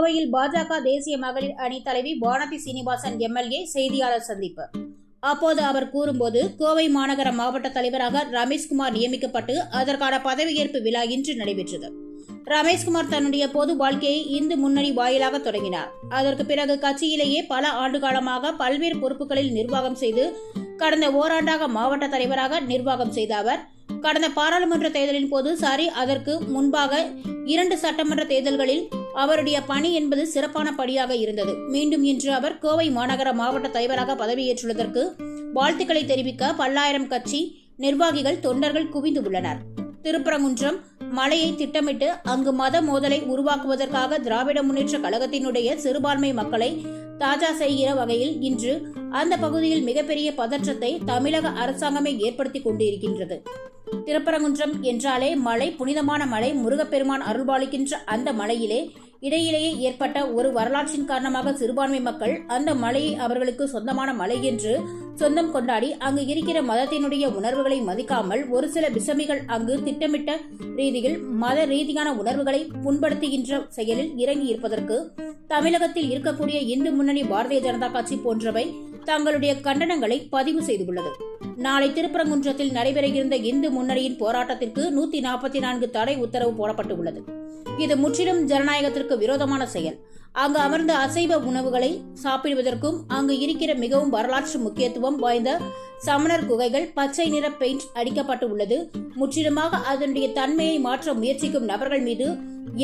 கோவையில் பாஜக தேசிய மகளிர் அணி தலைவி வானதி சீனிவாசன் எம்எல்ஏ செய்தியாளர் சந்திப்பு. அப்போது அவர் கூறும்போது கோவை மாநகர மாவட்ட தலைவராக ரமேஷ்குமார் நியமிக்கப்பட்டு அதற்கான பதவியேற்பு விழா இன்று நடைபெற்றது. ரமேஷ்குமார் தன்னுடைய பொது வாழ்க்கையை இந்து முன்னணி வாயிலாக தொடங்கினார். அதற்கு பிறகு கட்சியிலேயே பல ஆண்டு காலமாக பல்வேறு பொறுப்புகளில் நிர்வாகம் செய்து கடந்த ஓராண்டாக மாவட்ட தலைவராக நிர்வாகம் செய்த அவர் கடந்த பாராளுமன்ற தேர்தலின் போது சாரி அதற்கு முன்பாக இரண்டு சட்டமன்ற தேர்தல்களில் அவருடைய பணி என்பது சிறப்பான படியாக இருந்தது. மீண்டும் இன்று அவர் கோவை மாநகர மாவட்ட தலைவராக பதவியேற்றுள்ளதற்கு வாழ்த்துக்களை தெரிவிக்க பல்லாயிரம் கட்சி நிர்வாகிகள் தொண்டர்கள் குவிந்து உள்ளனர். திருப்பரங்குன்றம் மலையை திட்டமிட்டு அங்கு மத மோதலை உருவாக்குவதற்காக திராவிட முன்னேற்ற கழகத்தினுடைய சிறுபான்மை மக்களை தாஜா செய்கிற வகையில் இன்று அந்த பகுதியில் மிகப்பெரிய பதற்றத்தை தமிழக அரசாங்கமே ஏற்படுத்தி கொண்டிருக்கின்றது. திருப்பரங்குன்றம் என்றாலே மலை புனிதமான மலை முருகப்பெருமான் அருள்பாலிக்கின்ற அந்த மலையிலே இடையிலேயே ஏற்பட்ட ஒரு வரலாற்றின் காரணமாக சிறுபான்மை மக்கள் அந்த மலையை அவர்களுக்கு சொந்தமான மலை என்று சொந்தம் கொண்டாடி அங்கு இருக்கிற மதத்தினுடைய உணர்வுகளை மதிக்காமல் ஒரு சில விசமிகள் அங்கு திட்டமிட்ட ரீதியில் மத ரீதியான உணர்வுகளை புண்படுத்துகின்ற செயலில் இறங்கி இருப்பதற்கு தமிழகத்தில் இருக்கக்கூடிய இந்து முன்னணி பாரதிய ஜனதா கட்சி போன்றவை தங்களுடைய கண்டனங்களை பதிவு செய்துள்ளது. நாளை திருப்பரங்குன்றத்தில் நடைபெறுகின்ற இந்து முன்னணியின் போராட்டத்திற்கு நூத்தி நாற்பத்தி நான்கு தடை உத்தரவு போடப்பட்டுள்ளது. இது முற்றிலும் ஜனநாயகத்திற்கு விரோதமான செயல். அங்கு அமர்ந்த அசைவ உணவுகளை சாப்பிடுவதற்கும் அங்கு இருக்கிற மிகவும் வரலாற்று முக்கியத்துவம் வாய்ந்த சமணர் குகைகள் பச்சை நிற பெயிண்ட் அடிக்கப்பட்டு உள்ளது முற்றிலுமாக அதனுடைய தன்மையை மாற்ற முயற்சிக்கும் நபர்கள் மீது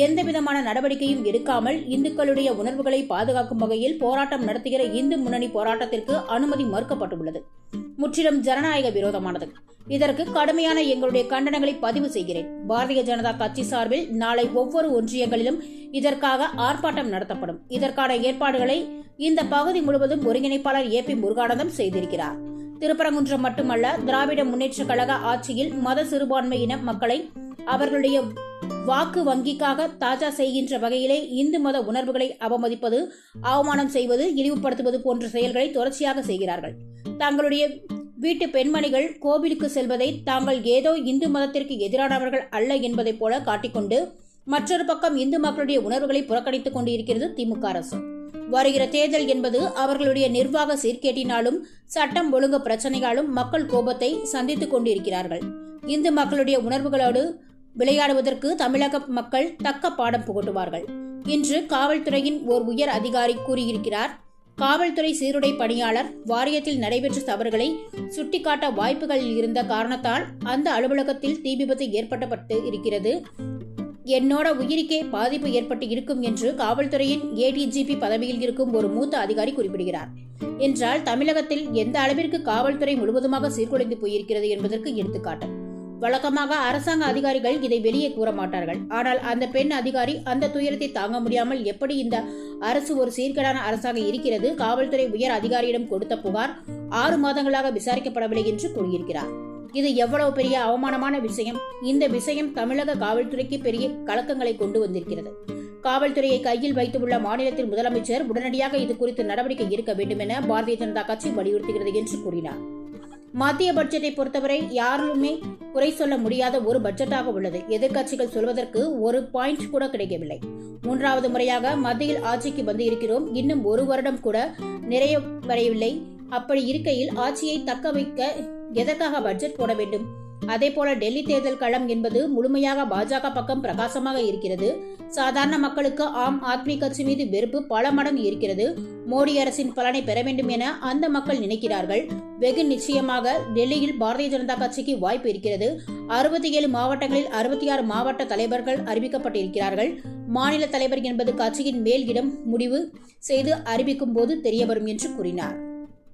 எந்தவிதமான நடவடிக்கையும் எடுக்காமல் இந்துக்களுடைய உணர்வுகளை பாதுகாக்கும் வகையில் போராட்டம் நடத்துகிற இந்து முன்னணி போராட்டத்திற்கு அனுமதி மறுக்கப்பட்டுள்ளது. முற்றிலும் ஜனநாயக விரோதமானது. இதற்கு கடுமையான எங்களுடைய கண்டனங்களை பதிவு செய்கிறேன். பாரதிய ஜனதா கட்சி சார்பில் நாளை ஒவ்வொரு ஒன்றியங்களிலும் இதற்காக ஆர்ப்பாட்டம் நடத்தப்படும். இதற்கான ஏற்பாடுகளை இந்த பகுதி முழுவதும் ஒருங்கிணைப்பாளர் ஏ பி முருகானந்தம் செய்திருக்கிறார். திருப்பரங்குன்றம் மட்டுமல்ல திராவிட முன்னேற்ற கழக ஆட்சியில் மத சிறுபான்மையின மக்களை அவர்களுடைய வாக்கு வங்கிக்காக தாஜா செய்கின்ற வகையிலே இந்து மத உணர்வுகளை அவமதிப்பது அவமானம் செய்வது இழிவுபடுத்துவது போன்ற செயல்களை தொடர்ச்சியாக செய்கிறார்கள். தங்களுடைய வீட்டு பெண்மணிகள் கோவிலுக்கு செல்வதை தாங்கள் ஏதோ இந்து மதத்திற்கு எதிரானவர்கள் அல்ல என்பதைப் போல காட்டிக்கொண்டு மற்றொரு பக்கம் இந்து மக்களுடைய உணர்வுகளை புறக்கணித்துக் கொண்டிருக்கிறது திமுக அரசு. வருகிற தேர்தல் என்பது அவர்களுடைய நிர்வாக சீர்கேட்டினாலும் சட்டம் ஒழுங்கு பிரச்சனையாலும் மக்கள் கோபத்தை சந்தித்துக் கொண்டிருக்கிறார்கள். இந்து மக்களுடைய உணர்வுகளோடு விளையாடுவதற்கு தமிழக மக்கள் தக்க பாடம் புகட்டுவார்கள். இன்று காவல்துறையின் ஓர் உயர் அதிகாரி கூறியிருக்கிறார் காவல்துறை சீருடை பணியாளர் வாரியத்தில் நடைபெற்ற தவறுகளை சுட்டிக்காட்ட வாய்ப்புகள் இருந்த காரணத்தால் அந்த அலுவலகத்தில் தீ விபத்து ஏற்பட்டப்பட்டு இருக்கிறது. என்னோட உயிருக்கே பாதிப்பு ஏற்பட்டு இருக்கும் என்று காவல்துறையின் ஏடிஜிபி பதவியில் இருக்கும் ஒரு மூத்த அதிகாரி குறிப்பிடுகிறார். என்றால் தமிழகத்தில் எந்த அளவிற்கு காவல்துறை முழுவதுமாக சீர்குலைந்து போயிருக்கிறது என்பதற்கு எடுத்துக்காட்டு. வழக்கமாக அரசாங்க அதிகாரிகள் இதை வெளியே கூற மாட்டார்கள். ஆனால் அந்த பெண் அதிகாரி அந்த துயரத்தை தாங்க முடியாமல் எப்படி இந்த அரசு ஒரு சீர்கேடான அரசாக இருக்கிறது? காவல்துறை உயர் அதிகாரியிடம் கொடுத்த புகார் ஆறு மாதங்களாக விசாரிக்கப்படவில்லை என்று கூறியிருக்கிறார். இது எவ்வளவு பெரிய அவமானமான விஷயம்? இந்த விஷயம் தமிழக காவல்துறைக்கு பெரிய கலக்கங்களை கொண்டு வந்திருக்கிறது. காவல்துறையை கையில் வைத்துள்ள மாநிலத்தின் முதலமைச்சர் உடனடியாக இது குறித்து நடவடிக்கை எடுக்க வேண்டும் என பாரதிய ஜனதா கட்சி வலியுறுத்துகிறது என்று கூறினார். மத்திய பட்ஜெட்டை பொறுத்தவரை யாருமே குறை சொல்ல முடியாத ஒரு பட்ஜெட்டாக உள்ளது. எதிர்க்கட்சிகள் சொல்வதற்கு ஒரு பாயிண்ட் கூட கிடைக்கவில்லை. மூன்றாவது முறையாக மத்தியில் ஆட்சிக்கு வந்து இருக்கிறோம் இன்னும் ஒரு வருடம் கூட நிறைய வரையவில்லை அப்படி இருக்கையில் ஆட்சியை தக்க வைக்க எதற்காக பட்ஜெட் போட வேண்டும்? அதே போல டெல்லி தேர்தல் களம் என்பது முழுமையாக பாஜக பக்கம் பிரகாசமாக இருக்கிறது. சாதாரண மக்களுக்கு ஆம் ஆத்மி கட்சி மீது வெறுப்பு பல மடங்கு இருக்கிறது. மோடி அரசின் பலனை பெற வேண்டும் என அந்த மக்கள் நினைக்கிறார்கள். வெகு நிச்சயமாக டெல்லியில் பாரதிய ஜனதா கட்சிக்கு வாய்ப்பு இருக்கிறது. அறுபத்தி ஏழு மாவட்டங்களில் அறுபத்தி ஆறு மாவட்ட தலைவர்கள் அறிவிக்கப்பட்டிருக்கிறார்கள். மாநில தலைவர் என்பது கட்சியின் மேல் இடம் முடிவு செய்து அறிவிக்கும் போது தெரியவரும் என்று கூறினார்.